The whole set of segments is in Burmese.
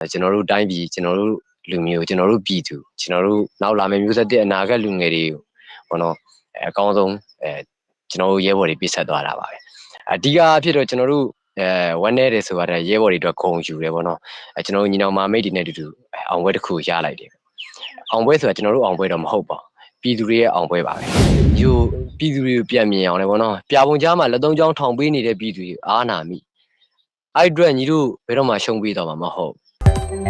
ကျွန်တော်တို့တိုင်းပြည်ကျွန်တော်တို့လူမျိုးကျွန်တော်တို့ပြည်သူကျွန်တော်တို့နောက်လာမယ့်မျိုးဆက်တဲ့အနာဂတ်လူငယ်တွေကိုဘောနော်အဲအကောင်းဆုံးအဲကျွန်တော်တို့ရဲဘော်တွေပြည့်ဆက်သွားတာပါပဲအဓိကအဖြစ်တော့ကျွန်တော်တို့အဲဝမ်းနေတယ်ဆိုတော့ရဲဘော်တွေအတွက်ဂုံယူတယ်ဗောနော်အဲကျွန်တော်တို့ညီနောင်မာမိတ်တွေနဲ့အတူတူအဲအောင်ပွဲတစ်ခုရလိုက်တယ်အောင်ပွဲဆိုတာကျွန်တော်တို့အောင်ပွဲတော့မဟုတ်ပါဘူးပြည်သူတွေရဲ့အောင်ပွဲပါပဲယူပြည်သူတွေကိုပြန်မြင်အောင်လေဗောနော်ပြာပုံကြားမှာလက်သုံးချောင်းထောင်ပေးနေတဲ့ပြည်သူတွေအားနာမိအဲ့အတွက်ညီတို့ဘယ်တော့မှရှုံးပေးတော့မှာမဟုတ် မင်္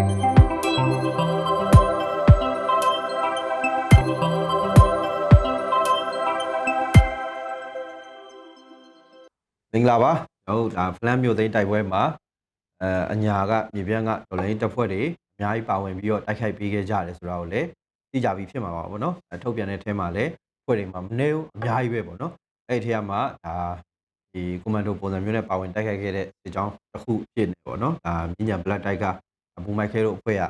ဂလာပါကျွန်တော်တို့ဒါဖလန်မြို့သိမ်းတိုက်ပွဲမှာအဲအညာကမြေပြန့်ကဒေါ်လာရင်းတပ်ဖွဲ့တွေအများကြီးပါဝင်ပြီးတော့တိုက်ခိုက်ပေးခဲ့ကြတယ်ဆိုတာကိုလည်းသိကြပြီးဖြစ်မှာပါဗောနော်အဲထုတ်ပြန်တဲ့အထဲမှာလည်းဖွဲ့တွေမှာမနေဘူးအများကြီးပဲဗောနော်အဲ့ဒီထဲမှာဒါဒီကွန်မန်ဒိုပုံစံမျိုးနဲ့ပါဝင်တိုက်ခိုက်ခဲ့တဲ့ဒီကြောင်းတစ်ခုဖြစ်နေဗောနော်ဒါမြညာဘလက်တိုက်က ဘူမိုက်ခဲတို့အဖွဲ့က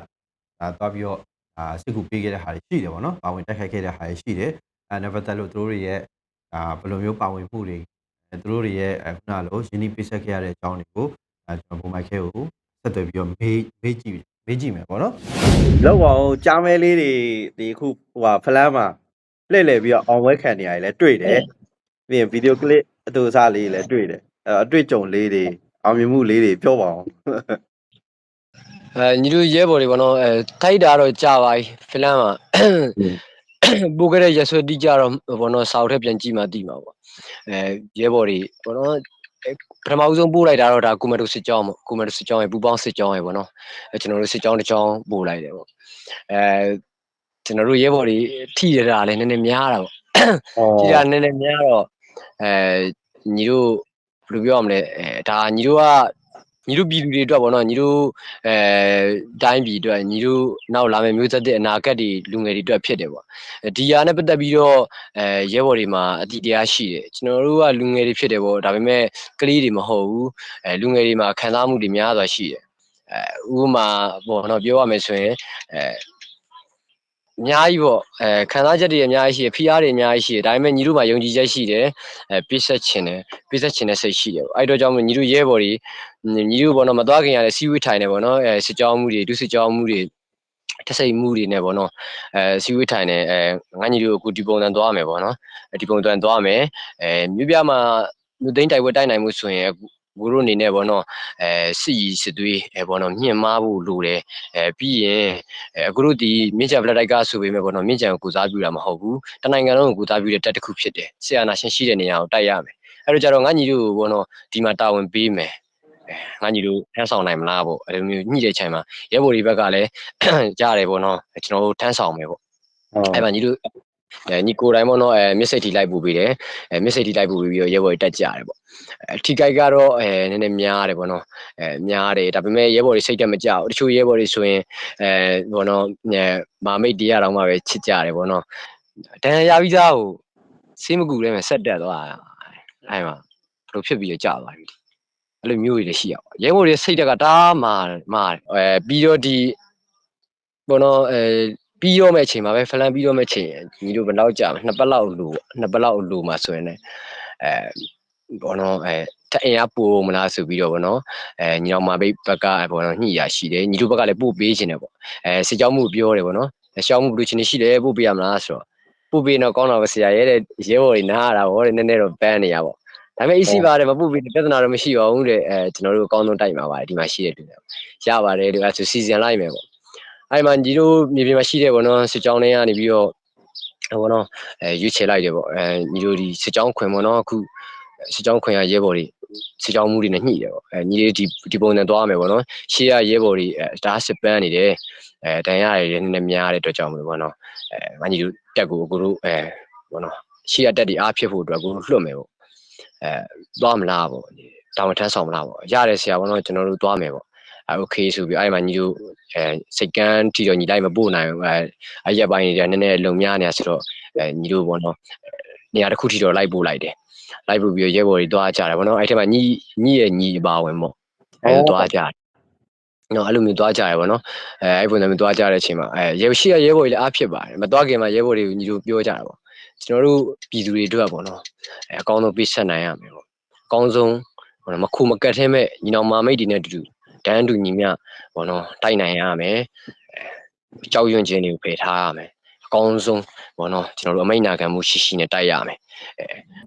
ဒါသွားပြီးတော့ဒါစစ်ကူပေးခဲ့တဲ့ဟာတွေရှိတယ်ဗောနော်ပါဝင်တိုက်ခိုက်ခဲ့တဲ့ဟာတွေရှိတယ်အဲနံပါတ်လို့သူတို့တွေရဲ့ဒါဘယ်လိုမျိုးပါဝင်မှုတွေအဲသူတို့တွေရဲ့အခုနလိုရင်းနှီးပိတ်ဆက်ခဲ့ရတဲ့အကြောင်းတွေကိုအဲကျွန်တော်ပုံမိုက်ခဲကိုဆက်သွယ်ပြီးတော့မေးမေးကြည့်မေးကြည့်မယ်ပေါ့နော်လောက်အောင်ကြားမဲလေးတွေဒီအခုဟိုဟာဖလန်းမှာလှည့်လည်ပြီးတော့အောင်ဝဲခံနေရတယ်လည်းတွေ့တယ်ပြီးရင်ဗီဒီယိုကလစ်အတူအစားလေးလည်းတွေ့တယ်အဲအတွေ့အကြုံလေးတွေအောင်မြင်မှုလေးတွေပြောပါအောင် အဲညီတို့ရဲဘော်တွေဗောနော်အဲထိုက်တာတော့ကြာပါပြီဖလန်မှာပို့ခဲ့တဲ့ရဆွဲတိကြတော့ဗောနော်စာအုပ်ထက်ပြန်ကြည့်မှသိမှာပေါ့အဲရဲဘော်တွေဗောနော်အဲပထမဦးဆုံးပို့လိုက်တာတော့ဒါကူမန်တိုစစ်ကြောင်းပေါ့ကူမန်တိုစစ်ကြောင်းရဲ့ပူပေါင်းစစ်ကြောင်းရဲ့ဗောနော်အဲကျွန်တော်တို့စစ်ကြောင်းတစ်ကြောင်းပို့လိုက်တယ်ပေါ့အဲကျွန်တော်တို့ရဲဘော်တွေထိရတာလည်းနည်းနည်းများတာပေါ့ထိရတာနည်းနည်းများတော့အဲညီတို့ဘယ်လိုပြောရမလဲအဲဒါညီတို့က ညီတို့ပြည်သူတွေအတွက်ပေါ့နော်ညီတို့အဲတိုင်းပြည်အတွက်ညီတို့နောက်လာမယ့်မျိုးဆက်တဲ့အနာဂတ်တွေလူငယ်တွေအတွက်ဖြစ်တယ်ပေါ့ဒီဟာနဲ့ပတ်သက်ပြီးတော့အဲရဲဘော်တွေမှာအတိတရားရှိတယ်ကျွန်တော်တို့ကလူငယ်တွေဖြစ်တယ်ပေါ့ဒါပေမဲ့ကလေးတွေမဟုတ်ဘူးအဲလူငယ်တွေမှာခံစားမှုတွေများစွာရှိတယ်အဲဥပမာပေါ့နော်ပြောရမယ်ဆိုရင်အဲ အများကြီးပေါ့အဲခံစားချက်တွေအများကြီးရှိတယ်ဖိအားတွေအများကြီးရှိတယ်ဒါပေမဲ့ညီတို့မှာယုံကြည်ချက်ရှိတယ်အဲပြည့်စက်ခြင်းတယ်ပြည့်စက်ခြင်းတဲ့စိတ်ရှိတယ်ပေါ့အဲ့တော့ကြောင့်မို့ညီတို့ရဲဘော်တွေညီတို့ဘောနော်မသွားခင်ရတဲ့စီဝေးထိုင်နေပေါ့နော်အဲစစ်ကြောင်းမှုတွေဒုစစ်ကြောင်းမှုတွေတဆိတ်မှုတွေနဲ့ပေါ့နော်အဲစီဝေးထိုင်နေအဲငါညီတို့အခုဒီပုံစံသွားမယ်ပေါ့နော်ဒီပုံစံသွားမယ်အဲမြို့ပြမှာမြို့သိမ်းတိုက်ပွဲတိုက်နိုင်မှုဆိုရင် ဘိုးတို့အနေနဲ့ပေါ့နော်အဲစစ်ရီစစ်သွေးအဲပေါ့နော်မြင့်မားဖို့လိုတယ်အဲပြီးရင်အဲအခုတို့ဒီမြင့်ချံပလက်တိုက်ကဆိုပေမဲ့ပေါ့နော်မြင့်ချံကိုကုစားပြတာမဟုတ်ဘူးတနိုင်ငံလုံးကိုကုစားပြတဲ့တက်တစ်ခုဖြစ်တယ်ဆီယနာရှင်ရှိတဲ့နေရာကိုတိုက်ရမယ်အဲ့တော့ကြတော့ငါညီတို့ပေါ့နော်ဒီမှာတာဝန်ပေးမယ်ငါညီတို့ထမ်းဆောင်နိုင်မလားပေါ့အဲ့လိုမျိုးညှိတဲ့ချိန်မှာရဲဘော်ဒီဘက်ကလည်းကြားရတယ်ပေါ့နော်ကျွန်တော်တို့ထမ်းဆောင်မယ်ပေါ့အဲ့မှာညီတို့ အဲညီကိုတိုင်းပေါ့နော်အဲမြစ်စိတ်တီလိုက်ပူပေးတယ်အဲမြစ်စိတ်တီလိုက်ပူပြီးတော့ရဲဘော်တွေတက်ကြရတယ်ပေါ့အဲထိကြိုက်ကတော့အဲနည်းနည်းများတယ်ပေါ့နော်အဲများတယ်ဒါပေမဲ့ရဲဘော်တွေစိတ်တက်မကြဘူးတချို့ရဲဘော်တွေဆိုရင်အဲပေါ့နော်အဲမာမိတ်တရားတော်မှပဲချစ်ကြတယ်ပေါ့နော်တန်ရာပြီးသားကိုစေးမကူလဲမဲ့ဆက်တက်သွားတာအဲ့မှာဘလို့ဖြစ်ပြီးတော့ကြာသွားပြီအဲ့လိုမျိုးတွေရှိရပါရဲဘော်တွေစိတ်တက်ကတားမာမာအဲပြီးတော့ဒီဘောနော်အဲ ပြီးတော့မဲ့အချိန်မှာပဲဖလန်ပြီးတော့မဲ့အချိန်ညီတို့ဘယ်လောက်ကြာမလဲနှစ်ပတ်လောက်လိုနှစ်ပတ်လောက်လိုမှာဆိုရင်လည်းအဲဘောနော်အဲတအင်အားပို့မလားဆိုပြီးတော့ဘောနော်အဲညီတော်မာဘိတ်ဘက်ကဘောနော်ညှိရရှိတယ်ညီတို့ဘက်ကလည်းပို့ပေးခြင်းတယ်ပေါ့အဲစစ်ကြောင်းမှုပြောတယ်ဘောနော်ရှောင်းမှုဘယ်လိုချင်နေရှိလဲပို့ပေးရမလားဆိုတော့ပို့ပေးတော့ကောင်းတော့ဆရာရဲတဲ့ရဲဘော်တွေနားရတာဗောတဲ့နည်းနည်းတော့ပန်းနေရပါဒါပေမဲ့ easy ပါတယ်မပုတ်ပြီးပြဿနာတော့မရှိပါဘူးတဲ့အဲကျွန်တော်တို့အကောင်းဆုံးတိုက်မှာပါတယ်ဒီမှာရှိတဲ့တူတယ်ရပါတယ်ဒီအဲဆိုစီစဉ်လိုက်မယ်ပေါ့ အဲ့မှာညီတို့မြေပြင်မှာရှိတဲ့ဘောနော်စစ်ကြောင်းတွေကနေပြီးတော့ဘောနော်အဲရွေးချယ်လိုက်တယ်ပေါ့အဲညီတို့ဒီစစ်ကြောင်းခွင်ဘောနော်အခုစစ်ကြောင်းခွင်ရရဲဘော်တွေစစ်ကြောင်းမှုတွေနဲ့ညှိတယ်ပေါ့အဲညီတွေဒီဒီပုံစံသွားမယ်ပေါ့နော်ရှေ့ရရဲဘော်တွေအဲဒါစစ်ပန်းနေတယ်အဲတန်ရရည်နည်းနည်းများတဲ့အတွက်ကြောင့်မလို့ပေါ့နော်အဲငါညီတို့တက်ကိုအခုတို့အဲဘောနော်ရှေ့ရတက်ဒီအားဖြစ်ဖို့အတွက်ကိုလွှတ်မယ်ပေါ့အဲသွားမလားပေါ့တောင်ထမ်းဆောင်မလားပေါ့ရတယ်ဆရာဘောတော့ကျွန်တော်တို့သွားမယ်ပေါ့အဲ โอเคဆိုပြီးအဲ့ဒီမှာညီတို့အဲစိတ်ကန်းထီတော့ညီလိုက်မပို့နိုင်ဘူးအဲအရက်ပိုင်းတွေကနည်းနည်းလုံများနေတာဆိုတော့အဲညီတို့ဘောနော်နေရာတစ်ခုထီတော့လိုက်ပို့လိုက်တယ်လိုက်ပို့ပြီးရဲဘော်တွေသွားကြတယ်ဘောနော်အဲ့ထက်မှာညီညီရဲ့ညီအပါဝင်ပေါ့အဲသွားကြတယ်နော်အဲ့လိုမျိုးသွားကြရပါတော့အဲအဲ့ပုံစံမျိုးသွားကြတဲ့အချိန်မှာအဲရဲရှိရရဲဘော်တွေလည်းအားဖြစ်ပါတယ်မသွားခင်မှာရဲဘော်တွေကိုညီတို့ပြောကြတာပေါ့ကျွန်တော်တို့ပြည်သူတွေအတွက်ပေါ့နော်အဲအကောင်းဆုံးပေးဆက်နိုင်ရမယ်ပေါ့အကောင်းဆုံးဟိုမခုမကတ်ထဲမဲ့ညီနောင်မာမိတ်တွေနဲ့အတူတူ တန်းတူညီမျှဘောနော်တိုက်နိုင်ရမယ်အဲကြောက်ရွံ့ခြင်းတွေကိုဖယ်ထားရမယ်အကောင်းဆုံးဘောနော်ကျွန်တော်တို့အမိန့်နာခံမှုရှိရှိနဲ့တိုက်ရမယ်အဲ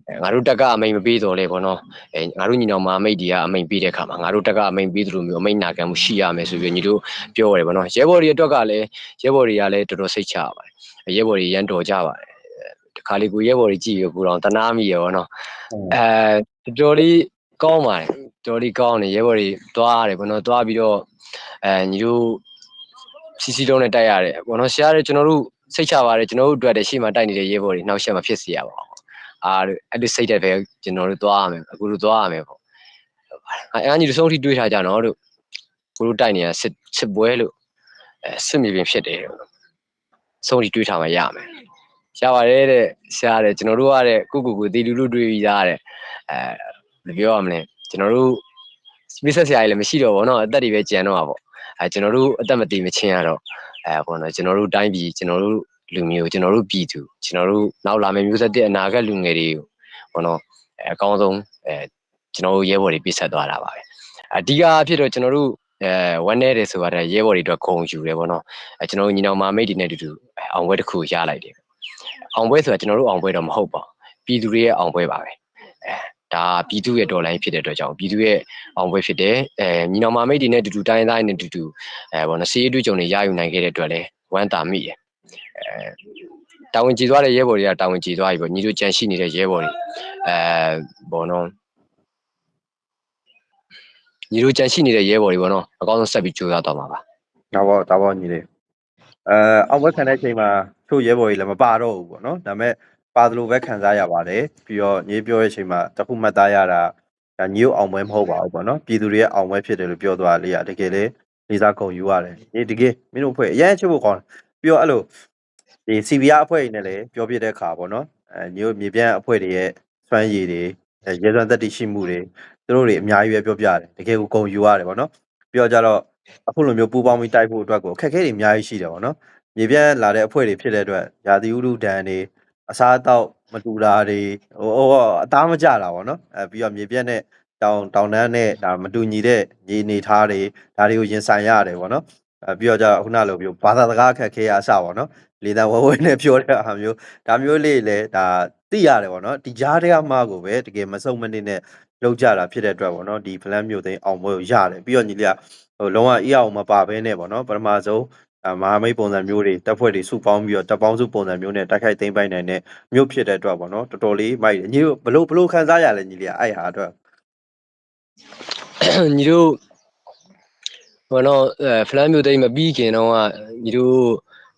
အဲငါတို့တက်ကအမိန့်မပေးတော့လေဘောနော်အဲငါတို့ညီနောင်မအမိန့်တွေကအမိန့်ပေးတဲ့ခါမှာငါတို့တက်ကအမိန့်ပေးသလိုမျိုးအမိန့်နာခံမှုရှိရမယ်ဆိုပြီးညီတို့ပြောရတယ်ဘောနော်ရဲဘော်တွေအတွက်ကလည်းရဲဘော်တွေကလည်းတော်တော်စိတ်ချရပါတယ်ရဲဘော်တွေရန်တော်ကြပါတယ်တခါလေကိုရဲဘော်တွေကြည့်ရကိုတော့တနာမိရဘောနော်အဲတော်တော်လေးကောင်းပါတယ် တော်တော်လေးကောင်းတယ်ရဲဘော်တွေသွားရတယ်ဘောနော်သွားပြီးတော့အဲညီတို့စီစီလုံးနဲ့တိုက်ရတယ်ဘောနော်ရှားတယ်ကျွန်တော်တို့စိတ်ချပါတယ်ကျွန်တော်တို့အတွက်တည်းရှေ့မှာတိုက်နေတဲ့ရဲဘော်တွေနောက်ဆက်မှာဖြစ်စီရပါဘူးအာအဲ့ဒီစိတ်တဲ့ပဲကျွန်တော်တို့သွားရမယ်အခုတို့သွားရမယ်ပေါ့အဲအညီတို့ဆုံးထိတွေးထားကြနော်တို့ကိုတို့တိုက်နေတာစစ်စစ်ပွဲလို့အဲစစ်မြေပြင်ဖြစ်တယ်လို့ဆုံးထိတွေးထားမှရမယ်ရပါတယ်တဲ့ရှားတယ်ကျွန်တော်တို့ကတဲ့ကုကုကိုတီလူလူတွေးပြီးသားတဲ့အဲဘယ်လိုပြောရမလဲ ကျွန်တော်တို့မိဆက်ဆရာကြီးလည်းမရှိတော့ဘောနော်အသက်တွေပဲကြံတော့တာပေါ့အဲကျွန်တော်တို့အသက်မတည်မချင်းရတော့အဲဘောနော်ကျွန်တော်တို့တိုင်းပြည်ကျွန်တော်တို့လူမျိုးကျွန်တော်တို့ပြည်သူကျွန်တော်တို့နောက်လာမယ့်မျိုးဆက်တဲ့အနာဂတ်လူငယ်တွေကိုဘောနော်အဲအကောင်းဆုံးအဲကျွန်တော်တို့ရဲဘော်တွေပြည့်ဆက်သွားတာပါပဲအဓိကအဖြစ်တော့ကျွန်တော်တို့အဲဝမ်းနေတယ်ဆိုတော့ရဲဘော်တွေအတွက်ဂုဏ်ယူတယ်ဗောနော်အဲကျွန်တော်တို့ညီနောင်မာမိတ်တွေနဲ့အတူတူအဲအောင်ပွဲတစ်ခုရလိုက်တယ်အောင်ပွဲဆိုတာကျွန်တော်တို့အောင်ပွဲတော့မဟုတ်ပါဘူးပြည်သူတွေရဲ့အောင်ပွဲပါပဲအဲ ဒါပြည်သူရဲ့ဒေါ်လာဖြစ်တဲ့အတွက်ကြောင့်ပြည်သူရဲ့အောင်ပွဲဖြစ်တယ်အဲညီနောင်မာမိတ်တွေနဲ့အတူတူတိုင်းသားတွေနဲ့အတူတူအဲဗောနော်စီးအတွေ့အကြုံတွေရယူနိုင်ခဲ့တဲ့အတွက်လည်းဝမ်းသာမိတယ်အဲတာဝန်ကြည်သွားတဲ့ရဲဘော်တွေကတာဝန်ကြည်သွားပြီပေါ့ညီတို့ကြံရှိနေတဲ့ရဲဘော်တွေအဲဘောနော်ညီတို့ကြံရှိနေတဲ့ရဲဘော်တွေပေါ့နော်အကောင်းဆုံးဆက်ပြီးကြိုးစားသွားမှာပါဒါပေါ့ဒါပေါ့ညီလေးအဲအောင်ပွဲခံတဲ့အချိန်မှာချို့ရဲဘော်ကြီးလည်းမပါတော့ဘူးပေါ့နော်ဒါပေမဲ့ ပါသလိုပဲခံစားရပါတယ်ပြီးတော့ညီပြောတဲ့အချိန်မှာတစ်ခုမှတ်သားရတာဒါညီတို့အောင်ပွဲမဟုတ်ပါဘူးပေါ့နော်ပြည်သူတွေရဲ့အောင်ပွဲဖြစ်တယ်လို့ပြောသွားလေးရတကယ်လေလေးစားကုန်ယူရတယ်ညီတကယ်မင်းတို့အဖွဲ့အရင်ချစ်ဖို့ကောင်းတယ်ပြီးတော့အဲ့လိုဒီ CBR အဖွဲ့ကြီးနဲ့လည်းပြောပြတဲ့အခါပေါ့နော်အဲညီတို့မြေပြန့်အဖွဲ့တွေရဲ့စွမ်းရည်တွေအဲရဲစွမ်းသက်တရှိမှုတွေသူတို့တွေအများကြီးပဲပြောပြတယ်တကယ်ကိုကုန်ယူရတယ်ပေါ့နော်ပြီးတော့ကြတော့အခုလိုမျိုးပူပေါင်းပြီးတိုက်ဖို့အတွက်ကိုအခက်အခဲတွေအများကြီးရှိတယ်ပေါ့နော်။မြေပြန့်လာတဲ့အဖွဲ့တွေဖြစ်တဲ့အတွက်ရာသီဥတုဒဏ်တွေ အစားအသောက်မတူတာတွေ ဟိုဟို အသားမကျတာပေါ့နော်။အဲ ပြီးတော့ မြေပြန့်နဲ့ တောင် တောင်တန်းနဲ့ ဒါ မတူညီတဲ့ညီနေထားတွေ ဒါတွေကို ရင်ဆိုင်ရတယ်ပေါ့နော်။အဲ ပြီးတော့ကြခုနလိုမျိုး ဘာသာစကား အခက်အခဲအစပေါ့နော်။လေတံဝဲဝဲနဲ့ ပြောတဲ့အားမျိုး ဒါမျိုးလေးလည်း ဒါ သိရတယ်ပေါ့နော်။ဒီကြားထဲမှာကိုပဲ တကယ်မစုံမနစ်နဲ့လောက်ကြတာ ဖြစ်တဲ့အတွက်ပေါ့နော် ဒီဖလန်မျိုးသိန်းအောင်ပွဲကို ရတယ် ပြီးတော့ ညီလေးက ဟို လုံးဝအီအောင်မပါဘဲနဲ့ပေါ့နော် ပထမဆုံးအ မဟာမိတ်ပုံစံမျိုးတွေတက်ဖွဲ့တွေစုပေါင်းပြီးတော့တပ်ပေါင်းစုပုံစံမျိုးနဲ့တိုက်ခိုက်သိမ်းပိုက်နိုင်တဲ့မျိုးဖြစ်တဲ့အတွက်ပေါ့နော်တော်တော်လေးမိုက်တယ်ညီတို့ဘလို့ဘလို့ခန်းစားရလဲညီလေးကအဲ့ဟာအတွက်ညီတို့ဘောနော်အဲဖလန်မျိုးသိမ်းမပြီးခင်တော့ကညီတို့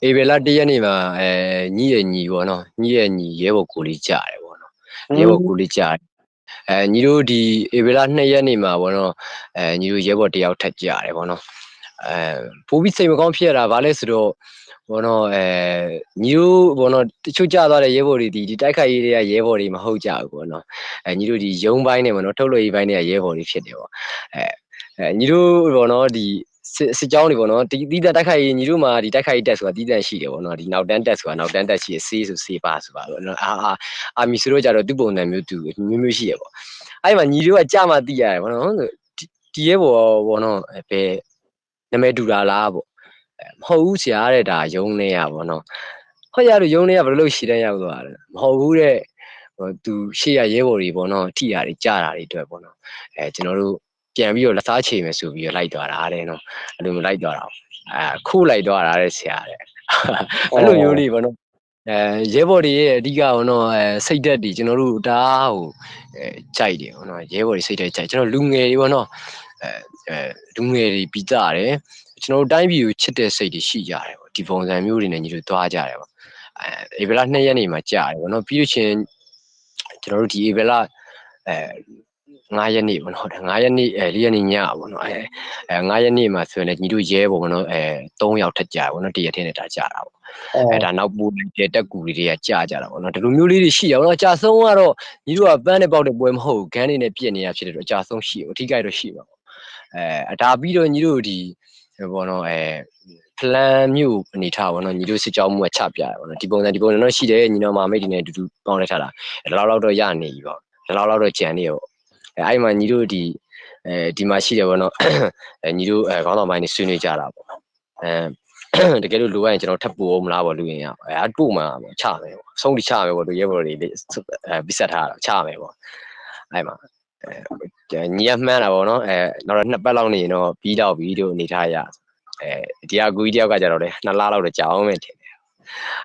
အေဘယ်လာတရက်နေမှာအဲညီရဲ့ညီဘောနော်ညီရဲ့ညီရဲဘော်ကိုလေးကြားတယ်ဘောနော်ရဲဘော်ကိုလေးကြားတယ်အဲညီတို့ဒီအေဘယ်လာ2ရက်နေမှာဘောနော်အဲညီတို့ရဲဘော်တယောက်ထက်ကြားတယ်ဘောနော် အဲပိုပြီးစိတ်မကောင်းဖြစ်ရတာဗာလဲဆိုတော့ဘောနော်အဲညီတို့ဘောနော်တချို့ကြသွားတဲ့ရဲဘော်တွေဒီဒီတိုက်ခိုက်ရေးတွေကရဲဘော်တွေမဟုတ်ကြဘူးဘောနော်အဲညီတို့ဒီရုံးပိုင်းနဲ့ဘောနော်ထုတ်လို့ရေးပိုင်းတွေကရဲဘော်တွေဖြစ်တယ်ဘောအဲအဲညီတို့ဘောနော်ဒီစစ်စစ်ကြောင်းတွေပေါ့နော်ဒီတီးတတိုက်ခိုက်ရင်ညီတို့မှာဒီတိုက်ခိုက်တက်ဆိုတာတီးတန့်ရှိတယ်ပေါ့နော်ဒီနောက်တန်းတက်ဆိုတာနောက်တန်းတက်ရှိရဆေးဆိုဆေးပါဆိုပါပေါ့နော်အာအာအာမီဆိုတော့ကြတော့သူ့ပုံစံမျိုးတူမျိုးမျိုးရှိရပေါ့အဲ့မှာညီတို့ကကြမှာတီးရတယ်ပေါ့နော်ဒီရဲဘော်ပေါ့နော်ဘယ် နာမည်တူတာလားပေါ့မဟုတ်ဘူးဆရာတဲ့ဒါယုံနေရပေါ့နော်ဟောရလို့ယုံနေရဘယ်လိုရှိတဲ့ရောက်သွားတယ်မဟုတ်ဘူးတဲ့ဟိုသူရှေ့ရရဲဘော်တွေပေါ့နော်ထိရတွေကြားတာတွေအတွက်ပေါ့နော်အဲကျွန်တော်တို့ပြန်ပြီးတော့လက်စားချေမယ်ဆိုပြီးတော့လိုက်သွားတာတဲ့နော်အဲ့လိုမျိုးလိုက်သွားတာအဲခုလိုက်သွားတာတဲ့ဆရာတဲ့အဲ့လိုမျိုးလေးပေါ့နော်အဲရဲဘော်တွေရဲ့အဓိကပေါ့နော်အဲစိတ်သက်တွေကျွန်တော်တို့ဒါဟိုအဲကြိုက်တယ်ပေါ့နော်ရဲဘော်တွေစိတ်သက်ကြိုက်ကျွန်တော်လူငယ်တွေပေါ့နော် အဲအဲလူငယ်တွေပြီးသားတယ်ကျွန်တော်တို့တိုင်းပြည်ကိုချစ်တဲ့စိတ်တွေရှိကြတယ်ပေါ့ဒီပုံစံမျိုးတွေနဲ့ညီတို့သွားကြတယ်ပေါ့အဲဧပြီလ2ရက်နေ့မှာကြာတယ်ပေါ့နော်ပြီးလို့ချင်းကျွန်တော်တို့ဒီဧပြီလအဲ9ရက်နေ့ပေါ့နော်9ရက်နေ့အဲ4ရက်နေ့ညပေါ့နော်အဲအဲ9ရက်နေ့မှာဆိုရင်လည်းညီတို့ရဲပေါ့နော်အဲ3ယောက်ထက်ကြာပေါ့နော်တရက်ထင်းနဲ့ဒါကြာတာပေါ့အဲဒါနောက်ပူတဲ့တက်ကူတွေကကြာကြတာပေါ့နော်ဒီလိုမျိုးလေးတွေရှိရပေါ့နော်ကြာဆုံးကတော့ညီတို့ကပန်းနဲ့ပေါက်တဲ့ပွဲမဟုတ်ဘူးဂန်းနေနဲ့ပြည့်နေတာဖြစ်တယ်တော့ကြာဆုံးရှိတယ်အထီးကိုက်တော့ရှိမှာပေါ့ အဲဒါပြီးတော့ညီတို့ဒီပေါ့နော်အဲဖလန်မျိုးအနေထားပေါ့နော်ညီတို့စစ်ကြောင်းမှုကချပြရတယ်ပေါ့နော်ဒီပုံစံဒီပုံစံတော့ရှိတယ်ညီတော်မာမိတ်တွေနဲ့အတူတူပေါင်းလိုက်ထားတာအဲလောက်လောက်တော့ရနေပြီပေါ့လောက်လောက်တော့ကြံနေရောအဲအဲ့မှာညီတို့ဒီအဲဒီမှာရှိတယ်ဗောနော်အဲညီတို့အဲခေါင်းဆောင်ပိုင်းနေဆွေးနွေးကြတာပေါ့အဲတကယ်လို့လိုအပ်ရင်ကျွန်တော်ထပ်ပို့အောင်မလားဗောလူရင်ရအဲအတူမှချမယ်ဗောအဆုံးထိချမယ်ဗောလူရဲဘော်တွေလေးအဲပြဆက်ထားတာချမယ်ဗောအဲ့မှာ အဲညီရမှန်းတာဗောနော်အဲနောက်တော့နှစ်ပတ်လောက်နေရင်တော့ပြီးတော့ပြီးတို့အနေထားရအဲဒီအကူကြီးတယောက်ကကြတော့လေနှစ်လလောက်တော့ကြာအောင်မယ်ထင်တယ်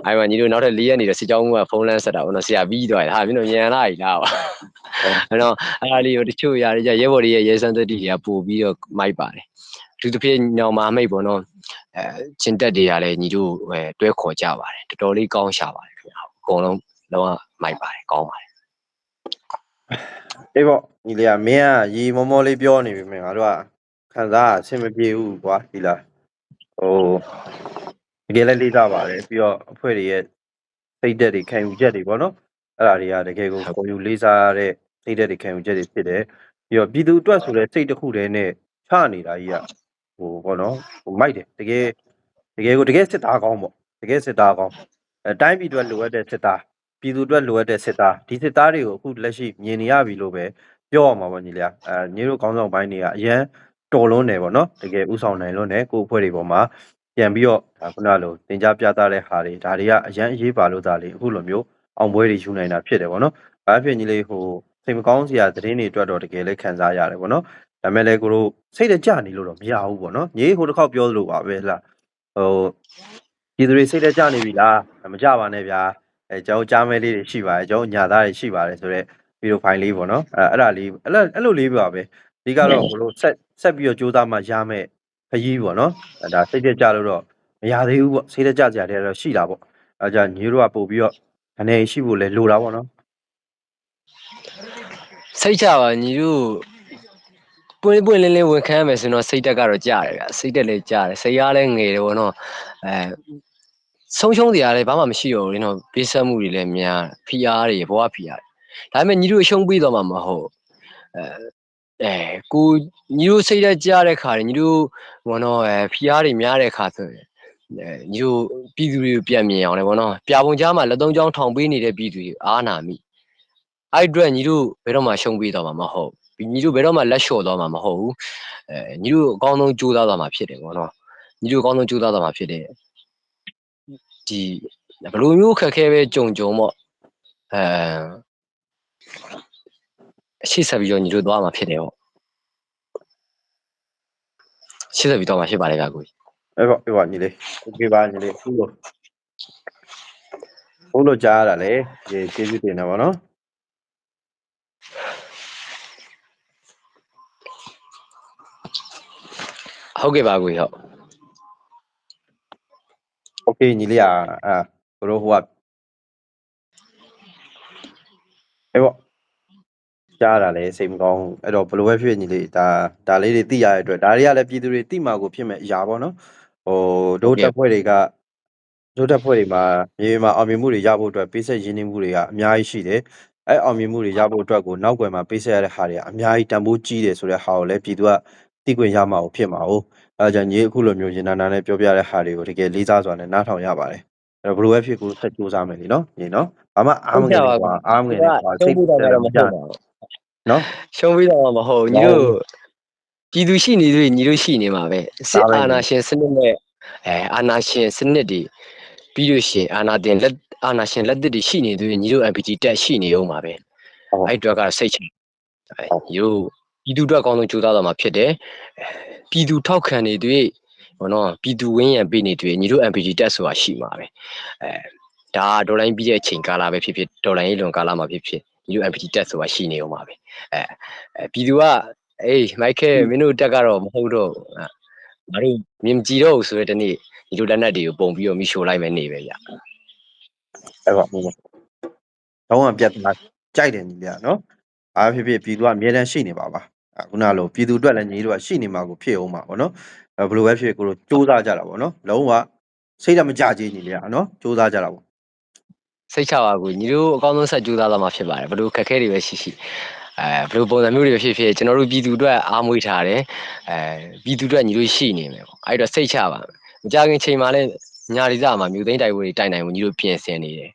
အဲ့မှာညီတို့နောက်ထပ်၄ရက်နေတော့စစ်ကြောင်းကဖုန်းလန်းဆက်တာဗောနော်ဆရာပြီးသွားတယ်ဟာမင်းတို့ညံလာပြီလားဗောအဲ့တော့အဲ့ဒါလေးကိုတချို့ຢာတွေကြရဲဘော်တွေရဲ့ရဲစမ်းသတ္တိတွေကပို့ပြီးတော့မိုက်ပါတယ်အထူးသဖြင့်ညောင်မာမိတ်ဗောနော်အဲချင်းတက်တွေကလည်းညီတို့အဲတွဲခေါ်ကြပါတယ်တော်တော်လေးကောင်းရှာပါတယ်ခင်ဗျာအကုန်လုံးလုံးဝမိုက်ပါတယ်ကောင်းပါတယ် အေးပေါ့ညီလေးကမင်းကရီမောမောလေးပြောနေပြီမင်းငါတို့ကခံစားအဆင်မပြေဘူးကွာဒီလားဟိုတကယ်လည်းလေးစားပါတယ်ပြီးတော့အဖွဲ့တွေရဲ့စိတ်သက်တွေခံယူချက်တွေပေါ့နော်အဲ့ဒါတွေကတကယ်ကိုကိုယူလေးစားတဲ့စိတ်သက်တွေခံယူချက်တွေဖြစ်တယ်ပြီးတော့ပြည်သူအတွက်ဆိုလဲစိတ်တစ်ခုတည်းနဲ့ချနေတာကြီးကဟိုပေါ့နော်ဟိုမိုက်တယ်တကယ်တကယ်ကိုတကယ်စစ်သားကောင်းပေါ့တကယ်စစ်သားကောင်းအဲတိုင်းပြည်အတွက်လိုအပ်တဲ့စစ်သား ပြည်သူအတွက်လိုအပ်တဲ့စစ်သားဒီစစ်သားတွေကိုအခုလက်ရှိမြင်နေရပြီလို့ပဲပြောရမှာပေါ့ညီလေးကအဲညီတို့ကောင်းဆောင်ပိုင်းတွေကအရန်တော်လွန်းတယ်ပေါ့နော်တကယ်ဥဆောင်နိုင်လွန်းတယ်ကိုယ့်အဖွဲ့တွေပေါ်မှာပြန်ပြီးတော့ဒါခုနလိုတင် जा ပြသတဲ့ဟာတွေဒါတွေကအရန်အရေးပါလို့ဒါလေအခုလိုမျိုးအောင်ပွဲတွေယူနိုင်တာဖြစ်တယ်ပေါ့နော်ဘာဖြစ်ညီလေးဟိုစိတ်မကောင်းစရာသတင်းတွေအတွက်တော့တကယ်လည်းခံစားရတယ်ပေါ့နော်ဒါမဲ့လည်းကိုတို့စိတ်တကြနေလို့တော့မရဘူးပေါ့နော်ညီဟိုတစ်ခေါက်ပြောသလိုပါပဲလားဟိုပြည်သူတွေစိတ်တကြနေပြီလားမကြပါနဲ့ဗျာ အဲကျွန်တော်ကြားမဲလေးတွေရှိပါတယ်ကျွန်တော်ညာသားတွေရှိပါတယ်ဆိုတော့ဗီဒီယိုဖိုင်လေးပေါ့နော်အဲအဲ့ဒါလေးအဲ့လိုအဲ့လိုလေးပါပဲအဓိကတော့ဘလို့ဆက်ဆက်ပြီးတော့ကြိုးစားမှရမယ်ခရီးပေါ့နော်အဲဒါစိတ်တက်ကြလို့တော့မရသေးဘူးပေါ့စိတ်တက်ကြစရာတွေတော့ရှိတာပေါ့အဲဒါကြောင့်ညီတို့ကပို့ပြီးတော့အနေရှိဖို့လဲလိုတာပေါ့နော်စိတ်ချပါညီတို့ပွင့်ပွင့်လင်းလင်းဝန်ခံရမယ်ဆိုတော့စိတ်တက်ကတော့ကြားတယ်ဗျစိတ်တက်လည်းကြားတယ်စိတ်အားလည်းငယ်တယ်ဗောနော်အဲ ဆုံးရှုံးစရာလည်းဘာမှမရှိတော့ဘူးလေနော်ပေးဆက်မှုတွေလည်းများဖိအားတွေဘဝဖိအားတွေဒါပေမဲ့ညီတို့ရှုံးပြီးတော့မှမဟုတ်အဲအဲကိုညီတို့စိတ်တက်ကြားတဲ့ခါတွေညီတို့ဘောနော်အဲဖိအားတွေများတဲ့ခါဆိုရင်အဲညီတို့ပြည်သူတွေကိုပြန်မြင်အောင်လေဗောနော်ပြာပုံကြားမှာလက်သုံးချောင်းထောင်ပေးနေတဲ့ပြည်သူတွေအားနာမိအဲ့အတွက်ညီတို့ဘယ်တော့မှရှုံးပြီးတော့မှမဟုတ်ညီတို့ဘယ်တော့မှလက်လျှော့တော့မှမဟုတ်ဘူးအဲညီတို့အကောင်းဆုံးကြိုးစားသွားမှာဖြစ်တယ်ဗောနော်ညီတို့အကောင်းဆုံးကြိုးစားသွားမှာဖြစ်တယ် ဒီဘယ်လိုမျိုးခက်ခဲပဲကြုံကြုံပေါ့အဲအရှိဆက်ပြီးတော့ညီတို့သွားမှာဖြစ်တယ်ပေါ့ရှိဆက်ပြီးတော့မှာဖြစ်ပါတယ်ဗျာကိုကြီး အဲ့ပေါ့အဲ့ပေါ့ညီလေးโอเคပါညီလေးအခုလို့ဘုလို့ကြားရတာလေဒီကျေးဇူးတင်တယ်ပေါ့နော် ဟုတ်ကဲ့ပါကိုကြီးဟုတ် အေးညီလေးอ่ะအဲကိုတို့ဟိုကအေးပေါ့ကြားတာလဲစိတ်မကောင်းအဲ့တော့ဘလို့ပဲဖြစ်ညီလေးဒါဒါလေးတွေသိရတဲ့အတွက်ဒါတွေကလည်းပြည်သူတွေသိမှာကိုဖြစ်မဲ့အရာပေါ့နော်ဟိုဒုတက်ဖွဲ့တွေကဒုတက်ဖွဲ့တွေမှာမြေပြင်မှာအောင်မြင်မှုတွေရဖို့အတွက်ပေးဆက်ရင်းနှီးမှုတွေကအများကြီးရှိတယ်အဲ့အောင်မြင်မှုတွေရဖို့အတွက်ကိုနောက်ွယ်မှာပေးဆက်ရတဲ့ဟာတွေကအများကြီးတန်ဖိုးကြီးတယ်ဆိုတဲ့ဟာကိုလည်းပြည်သူက သိခွင့်ရမှာကိုဖြစ်မှာ哦အဲဒါကြောင့်ညီအခုလိုမျိုးရင်နာနာနဲ့ပြောပြတဲ့ဟာတွေကိုတကယ်လေးစားစွာနဲ့နားထောင်ရပါတယ်အဲ့တော့ဘလိုပဲဖြစ်ကိုဆက်ကြိုးစားမယ်လीနော်ညီနော်ဘာမှအားမငယ်နဲ့ကွာအားမငယ်နဲ့ကွာရှုံးပြီးတော့မှမဟုတ်ပါဘူးနော်ရှုံးပြီးတော့မှမဟုတ်ညီတို့ပြည်သူရှိနေသေးညီတို့ရှိနေမှာပဲစစ်အာဏာရှင်စနစ်နဲ့အဲအာဏာရှင်စနစ်တွေပြီးလို့ရှိရင်အာဏာတင်လက်အာဏာရှင်လက်သစ်တွေရှိနေသေးညီတို့ MPG တက်ရှိနေအောင်ပါပဲဟုတ်အဲ့အတွက်ကတော့စိတ်ချအဲညီတို့ ပြည်သူအတွက်အကောင်းဆုံးကြိုးစားတော့မှာဖြစ်တယ်အဲပြည်သူထောက်ခံနေတွေ့ဘောနော်ပြည်သူဝင်းရံပေးနေတွေ့ညီတို့ MPG တက်ဆိုတာရှိမှာပဲအဲဒါဒေါ်လာပြီးတဲ့အချိန်ကာလပဲဖြစ်ဖြစ်ဒေါ်လာရေးလွန်ကာလမှာဖြစ်ဖြစ်ညီတို့ MPG တက်ဆိုတာရှိနေအောင်ပါပဲအဲအဲပြည်သူကအေးမိုက်ကဲမင်းတို့တက်ကတော့မဟုတ်တော့ဘူးအဲငါတို့မြင်ကြည့်တော့ဘူးဆိုတဲ့တနေ့ညီတို့လက်နက်တွေကိုပုံပြီးတော့မိရှို့လိုက်မယ်နေပဲဗျအဲ့ပေါ့ဟုတ်ပါတော့အပြတ်သားကြိုက်တယ်ညီလေးကနော်အားဖြစ်ဖြစ်ပြည်သူကအမြဲတမ်းရှိနေပါပါအ ခုနလိုပြည်သူအတွက်လည်းညီတို့ကရှိနေမှာကိုဖြစ်အောင်ပါဗောနော်အဲဘလိုပဲဖြစ်ဖြစ်ကိုတို့စူးစမ်းကြတာဗောနော်လုံးဝစိတ်ဓာတ်မကြကြီးညီလေးကနော်စူးစမ်းကြတာဗောစိတ်ချပါကူညီတို့အကောင်းဆုံးဆက်ကြိုးစားသွားမှာဖြစ်ပါတယ်ဘယ်လိုခက်ခဲတွေပဲရှိရှိအဲဘယ်လိုပုံစံမျိုးတွေပဲဖြစ်ဖြစ်ကျွန်တော်တို့ပြည်သူအတွက်အားမွေးထားတယ်အဲပြည်သူအတွက်ညီတို့ရှိနေမယ်ပေါ့အဲ့တော့စိတ်ချပါမယ်မကြခင်ချိန်မှာလည်းညာရီစားမှာမြို့သိမ်းတိုက်ပွဲတွေတိုက်နိုင်ဖို့ညီတို့ပြင်ဆင်နေတယ်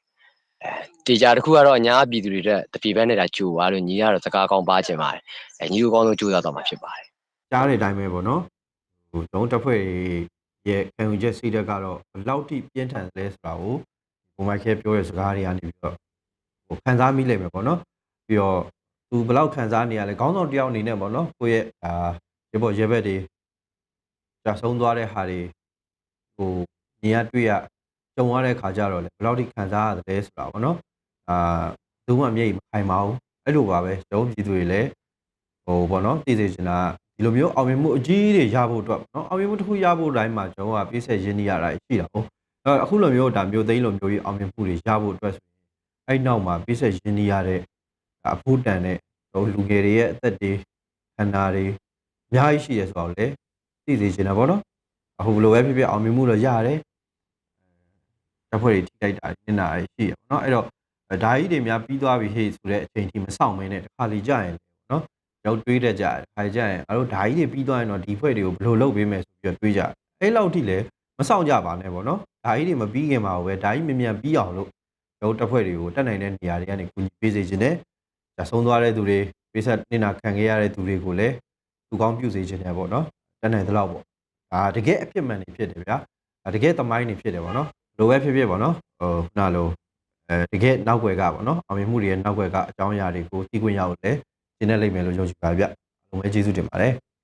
အဲ တေချာတစ်ခုကတော့အညာပြည်သူတွေတက်တပြေဘက်နဲ့ဒါကြိုသွားလို့ညီကတော့စကားကောင်းပါချင်ပါတယ်အဲညီတို့ကောင်းဆုံးကြိုးစားတော့မှာဖြစ်ပါတယ်ကြားတဲ့အတိုင်းပဲပေါ့နော်ဟိုဒုံတစ်ဖွဲ့ရဲ့ခံယူချက်စိတ်ဓာတ်ကတော့ဘယ်လောက်ထိပြင်းထန်လဲဆိုတာကိုဘုံမိုက်ခဲပြောတဲ့စကားတွေကနေပြီးတော့ဟိုခံစားမိလိမ့်မယ်ပေါ့နော်ပြီးတော့သူဘယ်လောက်ခံစားနေရလဲခေါင်းဆောင်တယောက်အနေနဲ့ပေါ့နော်ကိုယ့်ရဲ့အာရေပေါ်ရေဘက်တွေကြာဆုံးသွားတဲ့ဟာတွေဟိုညီရတွေ့ရကြုံရတဲ့ခါကျတော့လေဘယ်လောက်ထိခံစားရတယ်ဆိုတာပေါ့နော် အာဘူးမှမျက်ရည်မခိုင်ပါဘူးအဲ့လိုပါပဲကျွန်တော်ပြည်သူတွေလည်းဟိုပေါ့နော်တည်စေချင်တာဒီလိုမျိုးအောင်မြင်မှုအကြီးတွေရဖို့အတွက်ပေါ့နော်အောင်မြင်မှုတစ်ခုရဖို့တိုင်းမှာကျွန်တော်ကပြည့်စက်ရင်းနှီးရတာရှိတာဟုတ်အဲအခုလိုမျိုးဒါမျိုးသိန်းလိုမျိုးကြီးအောင်မြင်မှုတွေရဖို့အတွက်ဆိုရင်အဲ့နောက်မှာပြည့်စက်ရင်းနှီးရတဲ့အဖို့တန်တဲ့ဟိုလူငယ်တွေရဲ့အသက်တွေခန္ဓာတွေအများကြီးရှိရဆိုတော့လေတည်စေချင်တာပေါ့နော်အခုဘယ်လိုပဲဖြစ်ဖြစ်အောင်မြင်မှုတော့ရတယ်တပ်ဖွဲ့တွေထိတိုက်တာညနာရှိရပေါ့နော်အဲ့တော့ ဒါကြီးတွေများပြီးသွားပြီဟေ့ဆိုတဲ့အချိန်ထိမဆောင်မင်းနဲ့တစ်ခါလေကြာရင်နော်ရောက်တွေးတတ်ကြတယ်ခါကြရင်အားတို့ဓာကြီးတွေပြီးသွားရင်တော့ဒီဖွဲ့တွေကိုဘယ်လိုလုပ်ပေးမယ်ဆိုပြီးတော့တွေးကြတယ်အဲ့လောက်ထိလည်းမဆောင်ကြပါနဲ့ပေါ့နော်ဓာကြီးတွေမပြီးခင်မှာပဲဓာကြီးမြန်မြန်ပြီးအောင်လို့တို့တပ်ဖွဲ့တွေကိုတက်နိုင်တဲ့နေရာတွေကနေကူညီပေးစေခြင်းနဲ့ဒါဆုံးသွားတဲ့သူတွေပေးဆက်နေတာခံခဲ့ရတဲ့သူတွေကိုလည်းသူကောင်းပြုစေခြင်းနဲ့ပေါ့နော်တက်နိုင်သလောက်ပေါ့ဒါတကယ်အဖြစ်မှန်နေဖြစ်တယ်ဗျာဒါတကယ်သမိုင်းနေဖြစ်တယ်ပေါ့နော်လိုပဲဖြစ်ဖြစ်ပေါ့နော်ဟိုခုနလို အဲတကယ်နောက်ွယ်ကပေါ့နော်အောင်မြင်မှုတွေရဲ့နောက်ွယ်ကအကြောင်းအရာတွေကိုသိခွင့်ရအောင်လေကျင်းနေလိမ့်မယ်လို့ယုံကြည်ပါဗျ။အလုံးပဲကျေးဇူးတင်ပါတယ်။